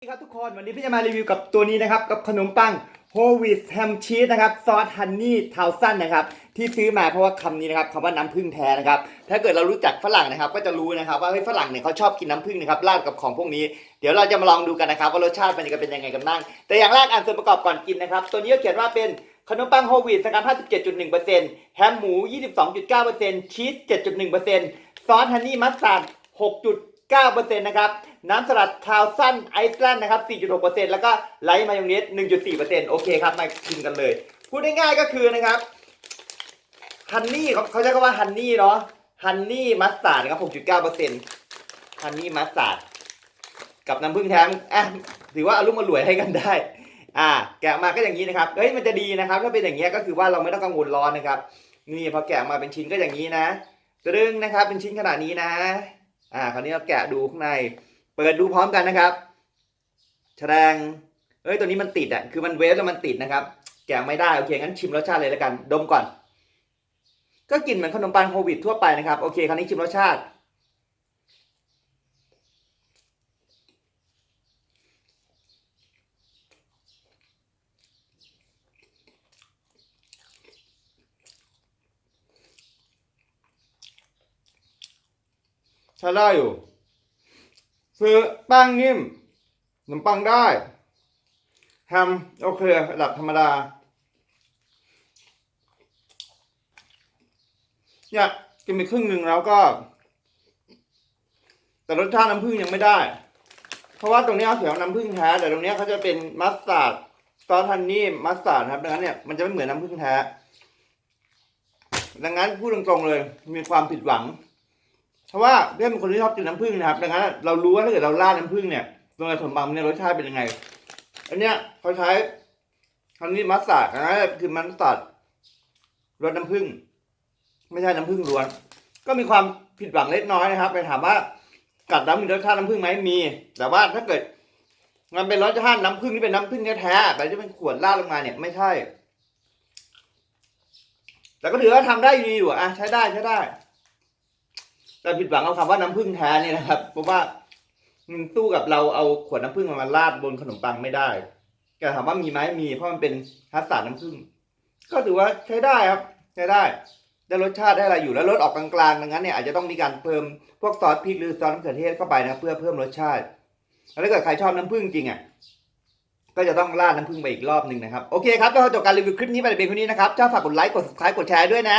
สวัสดีครับทุกคนวันนี้พี่จะมารีวิวกับตัวนี้นะครับกับขนมปังโฮวิสแฮมชีสนะครับซอสฮันนี่ทาวซันนะครับที่ซื้อมาเพราะว่าคำนี้นะครับคำว่าน้ำผึ้งแท้นะครับถ้าเกิดเรารู้จักฝรั่งนะครับ ก็จะรู้นะครับว่าเฮ้ยฝรั่งเนี่ยเขาชอบกินน้ำผึ้งนะครับราดกับของพวกนี้เดี๋ยวเราจะมาลองดูกันนะครับว่ารสชาติมันจะเป็นยังไงกันบ้างแต่อย่างแรกอ่านส่วนประกอบก่อนกินนะครับตัวนี้ก็เขียนว่าเป็นขนมปังโฮวิสนะครับ57.1%แฮมหมู 22.9%ชีส7.1%ซอสฮันนี่มัสตาร์ด6.9%นะครับ น้ำสลัดทาวซันไอซ์แลนด์นะครับ 4.6%แล้วก็ไลท์มายองเนส 1.4%โอเคครับ มาชิมกันเลย พูดง่ายๆก็คือนะครับฮันนี่เขาเขาใช้คำว่าฮันนี่เนาะฮันนี่มัสตาร์ดครับ 6.9%ฮันนี่มัสตาร์ดกับน้ำผึ้งแท้อะถือว่าอารมณ์อร่วยให้กันได้ อ่า แกะมาก็อย่างนี้นะครับ เฮ้ยมันจะดีนะครับ ถ้าเป็นอย่างเงี้ยก็คือว่าเราไม่ต้องกังวลร้อนนะครับ นี่พอแกะมาเป็นชิ้นก็อย่างนี้นะตรึงนะครับ เป็นชิ้นขนาดนี้นะ อ่า คราวนี้เราแกะดูข้างใน เปิดดูพร้อมกันนะครับแสดงเอ้ยตัวนี้มันติดอะคือมันเวฟแล้วมันติดนะครับแกะไม่ได้โอเคงั้นชิมรสชาติเลยแล้วกันดมก่อน ก็กลินเหมือนขนมปังโควิดทั่วไปนะครับโอเคคราวนี้ชิมรสชาติใช้ได้อยู่ ซื้อแป้งนิ่มขนมปังได้แฮมโอเคระดับธรรมดาเนี่ยกินไปครึ่งหนึ่งแล้วก็ แต่รสชาติน้ำผึ้งยังไม่ได้ เพราะว่าตรงนี้เขาเขียวน้ำผึ้งแท้แต่ตรงนี้เขาจะเป็นมัสตาร์ดซอสฮันนี่มัสตาร์ดครับดังนั้นเนี่ยมันจะไม่เหมือนน้ำผึ้งแท้ดังนั้นพูดตรงๆเลยมีความผิดหวัง เพราะว่าเพื่อนเป็นคนที่ชอบกินน้ำผึ้งนะครับดังนั้นเรารู้ว่าถ้าเกิดเราราดน้ำผึ้งเนี่ยตรงในขนมปังเนี่ยรสชาติเป็นยังไง อันเนี้ยเขาใช้ฮันนี่มัสตาร์ดนะคือมัสตาร์ดรสน้ำผึ้งไม่ใช่น้ำผึ้งล้วน ก็มีความผิดหวังเล็กน้อยนะครับไปถามว่ากัดน้ำมีรสชาติน้ำผึ้งไหมมี แต่ว่าถ้าเกิด มันเป็นรสชาติน้ำผึ้งที่เป็นน้ำผึ้งแท้ๆแต่ที่เป็นขวดราดลงมาเนี่ยไม่ใช่แต่ก็ถือว่าทำได้ดีอยู่อะใช้ได้ใช้ได้ แต่ผิดหวังเอาคำว่าน้ำผึ้งแท้นี่นะครับ เพราะว่ามันสู้กับเราเอาขวดน้ำผึ้งมามาราดบนขนมปังไม่ได้แต่ถามว่ามีไหมมี เพราะมันเป็นฮัสสาร์ดน้ำผึ้งก็ถือว่าใช้ได้ครับใช้ได้ได้รสชาติได้อะไรอยู่แล้วรสออกกลางๆดังนั้นเนี่ยอาจจะต้องมีการเพิ่มพวกซอสพริกหรือซอสมะเขือเทศเข้าไปนะเพื่อเพิ่มรสชาติแล้วถ้าเกิดใครชอบน้ำผึ้งจริงอะก็จะต้องราดน้ำผึ้งไปอีกรอบหนึ่งนะครับ โอเคครับก็จบการรีวิวคลิปนี้ไปเป็นเพียงเท่านี้นะครับถ้าฝากกดไลค์กด subscribe กดแชร์ด้วยนะ